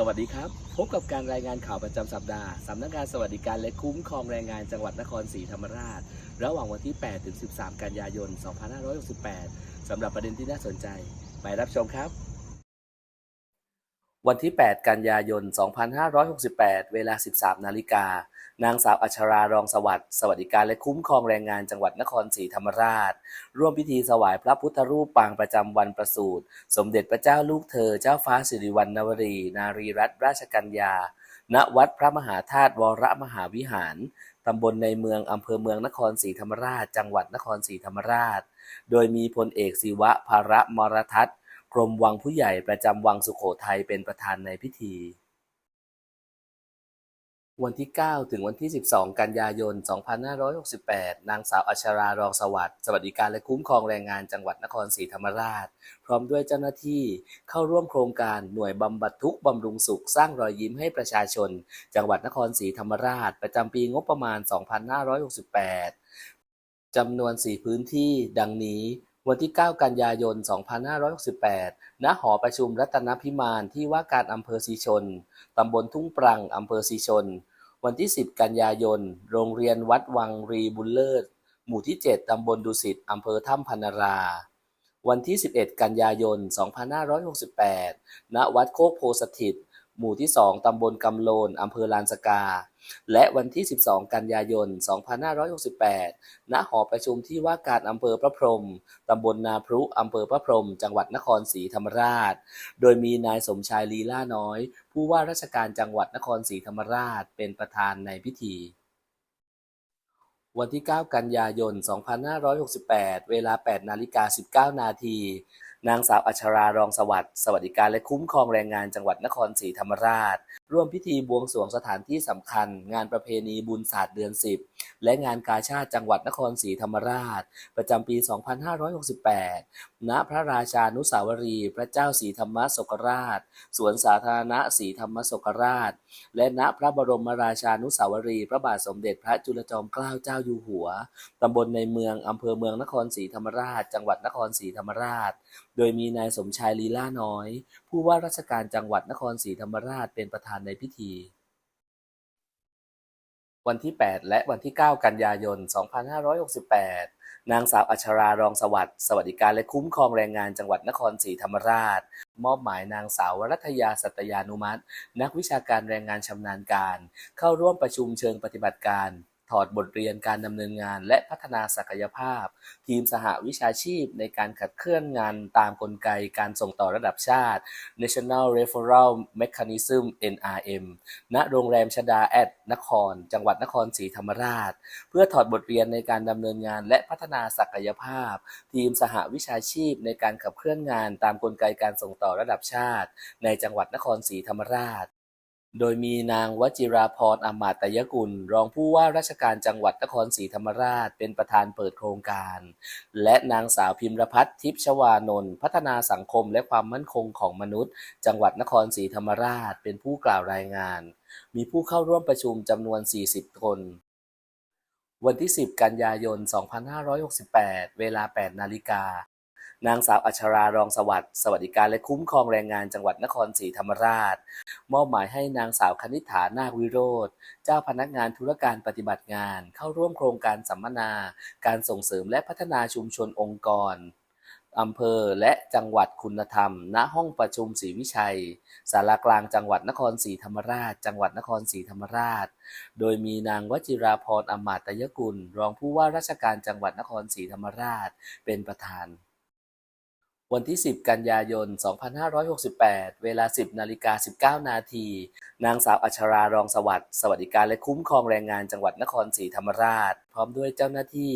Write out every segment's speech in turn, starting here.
สวัสดีครับ พบกับการรายงานข่าวประจำสัปดาห์สำนักงานสวัสดิการและคุ้มครองแรงงานจังหวัดนครศรีธรรมราช ระหว่างวันที่ 8 ถึง 13 กันยายน 2568 สำหรับประเด็นที่น่าสนใจ ไปรับชมครับ วันที่ 8 กันยายน 2568 เวลา 13 นาฬิกา นางสาวอัชรารองสวัสดิ์สวัสดิการและคุ้มครองแรงงานจังหวัดนครศรีธรรมราช ร่วมพิธีถวายพระพุทธรูปปางประจำวันประสูติ สมเด็จพระเจ้าลูกเธอเจ้าฟ้าสิริวัณณวรี นารีรัตนราชกัญญา ณ วัดพระมหาธาตุวรมหาวิหารตำบลในเมืองอำเภอเมืองนครศรีธรรมราช จังหวัดนครศรีธรรมราช โดยมีพลเอกศิวะภาระมรทัศน์ รมวังผู้ใหญ่ประจำวังสุโขทัยเป็นประธานในพิธี วันที่ 9 ถึงวันที่ 12 กันยายน 2568 นางสาวอัชรารองสวัสดิ์สวัสดิการและคุ้มครองแรงงานจังหวัดนครศรีธรรมราช พร้อมด้วยเจ้าหน้าที่เข้าร่วมโครงการหน่วยบำบัดทุกบำรุงสุขสร้างรอยยิ้มให้ประชาชน จังหวัดนครศรีธรรมราช ประจำปีงบประมาณ 2568จำนวน 4 พื้นที่ดังนี้ วันที่ 9 กันยายน 2568 ณ หอประชุมรัตนพิมานที่ว่าการอำเภอศรีชน ตำบลทุ่งปรังอำเภอศรีชน วันที่ 10 กันยายน โรงเรียนวัดวังรีบุญเลิศ หมู่ที่ 7 ตำบลดุสิตอำเภอถ้ำพนารา วันที่ 11 กันยายน 2568 ณ วัดโคกโพสถิต หมู่ที่ 2 ตำบลกำโลน อำเภอลานสกา และวันที่ 12 กันยายน 2568 ณ หอประชุมที่ว่าการอำเภอพระพรหมตำบลนาพรุ อำเภอพระพรหมจังหวัดนครศรีธรรมราช โดยมีนายสมชายลีล่าน้อย ผู้ว่าราชการจังหวัดนครศรีธรรมราช เป็นประธานในพิธีวันที่ 9 กันยายน 2568 เวลา 8 นาฬิกา 19 นาที นางสาวอัชรารองสวัสดิ์สวัสดิการและคุ้มครองแรงงานจังหวัดนครศรีธรรมราชร่วมพิธีบวงสรวงสถานที่สำคัญ งานประเพณีบุญศาสตร์เดือน 10 และงานกาชาติจังหวัดนครศรีธรรมราช ประจำปี 2568 ณ พระราชานุสาวรี พระเจ้าศรีธรรมศกราช สวนสาธารณะศรีธรรมศกราช และณพระบรมราชานุสาวรี พระบาทสมเด็จพระจุลจอมเกล้าเจ้าอยู่หัว ตำบลในเมืองอำเภอเมืองนครศรีธรรมราช จังหวัดนครศรีธรรมราช โดยมีนายสมชายลีล่าน้อย ผู้ว่าราชการจังหวัดนครศรีธรรมราชเป็นประธานในพิธี วันที่ 8 และวันที่ 9 กันยายน 2568 นางสาวอัชรารองสวัสดิ์สวัสดิการและคุ้มครองแรงงานจังหวัดนครศรีธรรมราช มอบหมายนางสาววรัตยาสัตยานุมัติ นักวิชาการแรงงานชำนาญการ เข้าร่วมประชุมเชิงปฏิบัติการ ถอดบทเรียนการดำเนินงาน และพัฒนาศักยภาพ ทีมสหวิชาชีพในการขัดเคลื่อนงานตามกลไกการส่งต่อระดับชาติ National Referral Mechanism NRM ณโรงแรมชดาแอดนคร จังหวัดนครศรีธรรมราช เพื่อถอดบทเรียนในการดำเนินงาน และพัฒนาศักยภาพ ทีมสหวิชาชีพในการขับเคลื่อนงานตามกลไกการส่งต่อระดับชาติ ในจังหวัดนครศรีธรรมราช โดยมีนางวจิราพรอมาตยกุล รองผู้ว่าราชการจังหวัดนครศรีธรรมราชเป็นประธานเปิดโครงการ และนางสาวพิมรพัฒน์ทิพชวานนท์พัฒนาสังคมและความมั่นคงของมนุษย์ จังหวัดนครศรีธรรมราชเป็นผู้กล่าวรายงาน มีผู้เข้าร่วมประชุมจำนวน 40 คนวันที่ 10 กันยายน 2568 เวลา 8 นาฬิกา นางสาวอัชรารองสวัสดิ์สวัสดิการและคุ้มครองแรงงานจังหวัดนครศรีธรรมราช มอบหมายให้นางสาวคณิฐานาควิโรธเจ้าพนักงานธุรการปฏิบัติงาน เข้าร่วมโครงการสัมมนา การส่งเสริมและพัฒนาชุมชนองค์กรอำเภอและจังหวัดคุณธรรม ณ ห้องประชุมศรีวิชัยศาลากลางจังหวัดนครศรีธรรมราช จังหวัดนครศรีธรรมราช โดยมีนางวจิราพรอมาตยกุล รองผู้ว่าราชการจังหวัดนครศรีธรรมราช เป็นประธาน วันที่ 10 กันยายน 2568 เวลา 10นาฬิกา19 นาที นางสาวอัชรารองสวัสดิ์สวัสดิการและคุ้มครองแรงงานจังหวัดนครศรีธรรมราช พร้อมด้วยเจ้าหน้าที่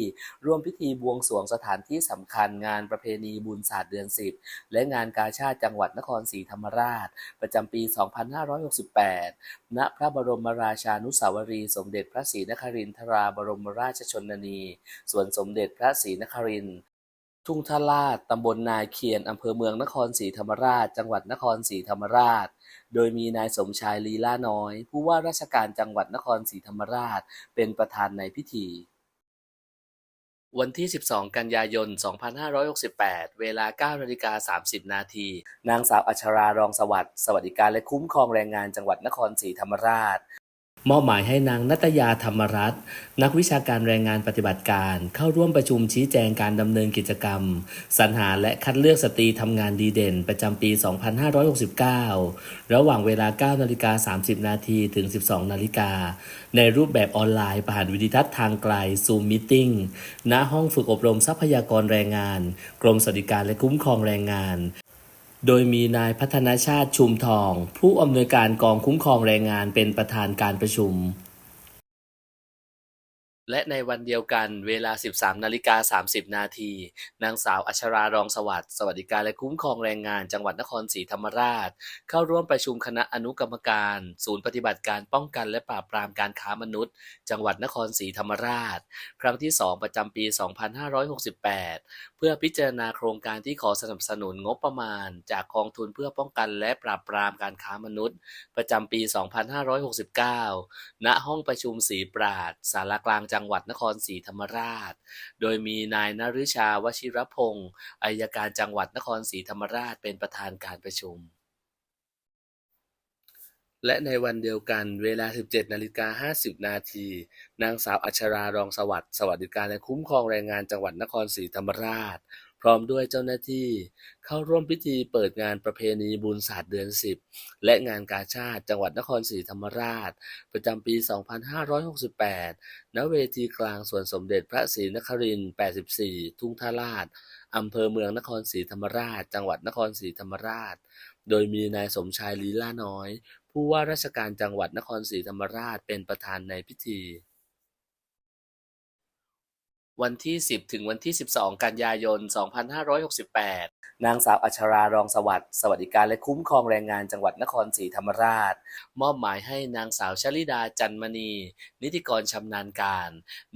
ร่วมพิธีบวงสรวงสถานที่สำคัญงานประเพณีบุญศาสตร์เดือน 10 และงานกาชาติจังหวัดนครศรีธรรมราช ประจำปี 2568 ณ พระบรมราชานุสาวรีย์สมเด็จพระศรีนครินทราบรมราชชนนี สวนสมเด็จพระศรีนคริน ทุ่งท่าลาด ตำบลนาเคียน อำเภอเมืองนครศรีธรรมราช จังหวัดนครศรีธรรมราช โดยมีนายสมชายลีล่าน้อย ผู้ว่าราชการจังหวัดนครศรีธรรมราช เป็นประธานในพิธี วันที่ 12 กันยายน 2568 เวลา9นาฬิกา30 นาที นางสาวอัชรารองสวัสดิ์ สวัสดิการและคุ้มครองแรงงานจังหวัดนครศรีธรรมราช มอบหมายให้นางนัตยาธรรมรัตน์นักวิชาการแรงงานปฏิบัติการ เข้าร่วมประชุมชี้แจงการดำเนินกิจกรรม สรรหาและคัดเลือกสตรีทำงานดีเด่นประจำปี 2569 ระหว่างเวลา9นาฬิกา30 นาทีถึง 12 นาฬิกา ในรูปแบบออนไลน์ผ่านวิดีทัศน์ทางไกล Zoom Meeting ณห้องฝึกอบรมทรัพยากรแรงงาน กรมสวัสดิการและคุ้มครองแรงงาน โดยมีนายพัฒนาชาติชุมทอง ผู้อำนวยการกองคุ้มครองแรงงานเป็นประธานการประชุม และในวันเดียวกันเวลา 13นาฬิกา30 นาที นางสาวอัชรารองสวัสดิ์สวัสดิการและคุ้มครองแรงงานจังหวัดนครศรีธรรมราช เข้าร่วมประชุมคณะอนุกรรมการ ศูนย์ปฏิบัติการป้องกันและปราบปรามการค้ามนุษย์ จังหวัดนครศรีธรรมราช ครั้งที่ 2 ประจำปี 2568 เพื่อพิจารณาโครงการที่ขอสนับสนุนงบประมาณ จากกองทุนเพื่อป้องกันและปราบปรามการค้ามนุษย์ ประจำปี 2569 ณห้องประชุมศรีปราดสารกลางจังังหวัดนครศรีธรรมราช โดยมีนายนฤชาวชิรพงศ์อายการจังหวัดนครศรีธรรมราชเป็นประธานการประชุม และในวันเดียวกันเวลา 17นาฬิกา50 นาที นางสาวอัชรารองสวัสดิ์สวัสดิการและคุ้มครองแรงงานจังหวัดนครศรีธรรมราช พร้อมด้วยเจ้าหน้าที่ เข้าร่วมพิธีเปิดงานประเพณีบุญศาสตร์เดือน 10 และงานกาชาติจังหวัดนครศรีธรรมราช ประจำปี 2568 ณ เวทีกลางสวนสมเด็จพระศรีนครินทร์84 ทุ่งท่าลาดอำเภอเมืองนครศรีธรรมราช จังหวัดนครศรีธรรมราช โดยมีนายสมชายลีลาน้อย ผู้ว่าราชการจังหวัดนครศรีธรรมราชเป็นประธานในพิธี วันที่ 10 ถึงวันที่ 12 กันยายน 2568 นางสาวอัชรารองสวัสดิ์สวัสดิการและคุ้มครองแรงงานจังหวัดนครศรีธรรมราช มอบหมายให้นางสาวชลิดาจันมณี นิติกรชำนาญการ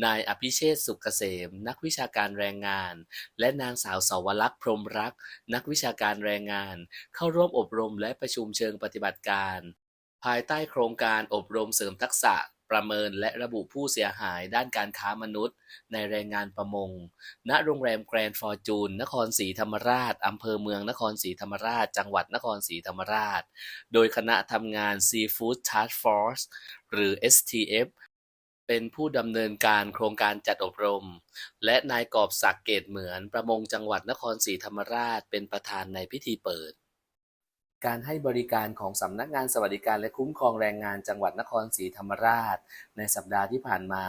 นายอภิเชษสุกเกษม นักวิชาการแรงงาน และนางสาวสวรักษ์พรหมรักษนักวิชาการแรงงาน เข้าร่วมอบรมและประชุมเชิงปฏิบัติการ ภายใต้โครงการอบรมเสริมทักษะ ประเมินและระบุผู้เสียหายด้านการค้ามนุษย์ ในแรงงานประมง ณ โรงแรมแกรนด์ฟอร์จูน นครศรีธรรมราช อำเภอเมืองนครศรีธรรมราช จังหวัดนครศรีธรรมราช โดยคณะทำงาน Seafood Task Force หรือ STF เป็นผู้ดำเนินการโครงการจัดอบรม และนายกอบศักดิ์เกตเหมือนประมงจังหวัดนครศรีธรรมราช เป็นประธานในพิธีเปิด การให้บริการของสำนักงานสวัสดิการและคุ้มครองแรงงานจังหวัดนครศรีธรรมราช ในสัปดาห์ที่ผ่านมา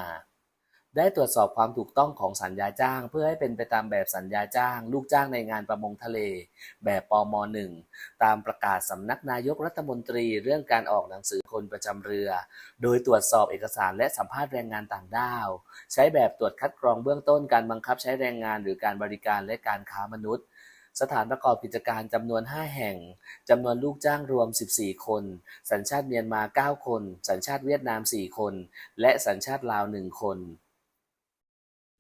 ได้ตรวจสอบความถูกต้องของสัญญาจ้าง เพื่อให้เป็นไปตามแบบสัญญาจ้าง ลูกจ้างในงานประมงทะเล แบบปม .1 ตามประกาศสำนักนายกรัฐมนตรีเรื่องการออกหนังสือคนประจำเรือ โดยตรวจสอบเอกสารและสัมภาษณ์แรงงานต่างด้าว ใช้แบบตรวจคัดกรองเบื้องต้นการบังคับใช้แรงงานหรือการบริการและการค้ามนุษย์ สถานประกอบกิจการจำนวน 5 แห่ง จำนวนลูกจ้างรวม 14 คน สัญชาติเมียนมา 9 คน สัญชาติเวียดนาม 4 คน และสัญชาติลาว 1 คน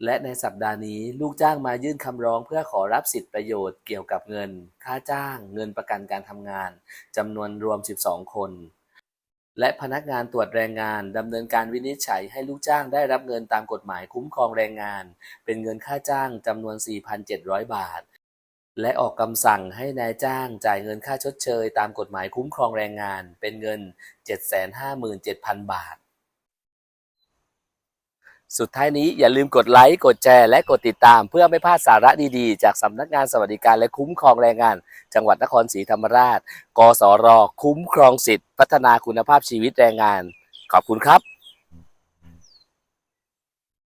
และในสัปดาห์นี้ลูกจ้างมายื่นคำร้องเพื่อขอรับสิทธิประโยชน์เกี่ยวกับเงิน ค่าจ้าง เงินประกันการทำงานจำนวนรวม 12 คนและพนักงานตรวจแรงงานดำเนินการวินิจฉัยให้ลูกจ้างได้รับเงินตามกฎหมายคุ้มครองแรงงาน เป็นเงินค่าจ้างจำนวน 4,700 บาท และออกคำสั่งให้นายจ้างจ่ายเงินค่าชดเชย ตามกฎหมายคุ้มครองแรงงานเป็นเงิน 757,000 บาท สุดท้ายนี้อย่าลืมกดไลค์ กดแชร์ และกดติดตามเพื่อไม่พลาดสาระดีๆ จากสำนักงานสวัสดิการและคุ้มครองแรงงาน จังหวัดนครศรีธรรมราช กสร คุ้มครองสิทธิพัฒนาคุณภาพชีวิตแรงงาน ขอบคุณครับ